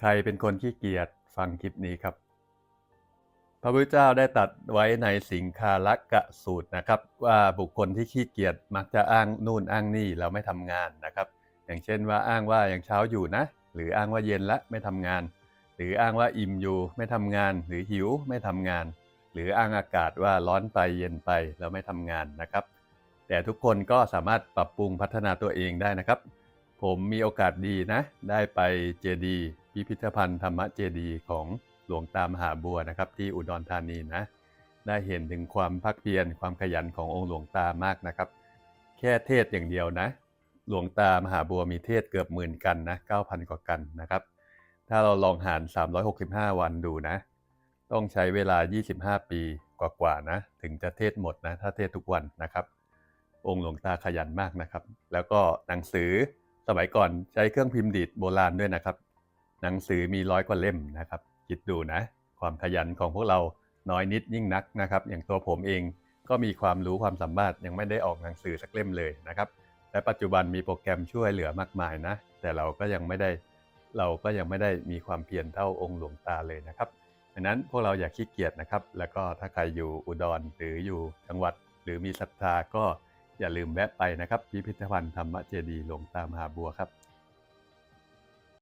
ใครเป็นคนขี้เกียจฟังคลิปนี้ครับ พระพุทธเจ้าได้ตัดไว้ในสิงคาลกะสูตรนะครับ ว่าบุคคลที่ขี้เกียจมักจะอ้างนู่นอ้างนี่แล้วไม่ทำงานนะครับ อย่างเช่นว่าอ้างว่าอยังเช้าอยู่นะ หรืออ้างว่าเย็นละไม่ทำงาน หรืออ้างว่าอิ่มอยู่ไม่ทำงาน หรือหิวไม่ทำงาน หรืออ้างอากาศว่าร้อนไปเย็นไปแล้วไม่ทำงานนะครับ แต่ทุกคนก็สามารถปรับปรุงพัฒนาตัวเองได้นะครับ ผมมีโอกาสดีนะ ได้ไปเจดีย พิพิธภัณฑ์ธรรมเจดีของหลวงตามหาบัวนะครับ ที่อุดรธานีนะ ได้เห็นถึงความพักเพียรความขยันขององค์หลวงตามากนะครับ แค่เทศอย่างเดียวนะ หลวงตามหาบัวมีเทศเกือบหมื่นกันนะ9,000 กว่ากันนะครับ ถ้าเราลองหาร 365 วันดูนะ ต้องใช้เวลา 25 ปีกว่าๆนะ ถึงจะเทศหมดนะ ถ้าเทศทุกวันนะครับ องค์หลวงตาขยันมากนะครับ แล้วก็หนังสือสมัยก่อนใช้เครื่องพิมพ์ดีดโบราณด้วยนะครับ หนังสือมีร้อยกว่าเล่มนะครับ คิดดูนะ ความขยันของพวกเราน้อยนิดยิ่งนักนะครับ อย่างตัวผมเองก็มีความรู้ความสามารถยังไม่ได้ออกหนังสือสักเล่มเลยนะครับและปัจจุบันมีโปรแกรมช่วยเหลือมากมายนะ แต่เราก็ยังไม่ได้เราก็ยังไม่ได้มีความเพียรเท่าองค์หลวงตาเลยนะครับดังนั้นพวกเราอย่าขี้เกียจนะครับ แล้วก็ถ้าใครอยู่อุดรหรืออยู่จังหวัดหรือมีศรัทธาก็อย่าลืมแวะไปนะครับ พิพิธภัณฑ์ธรรมเจดีหลวงตามหาบัวครับ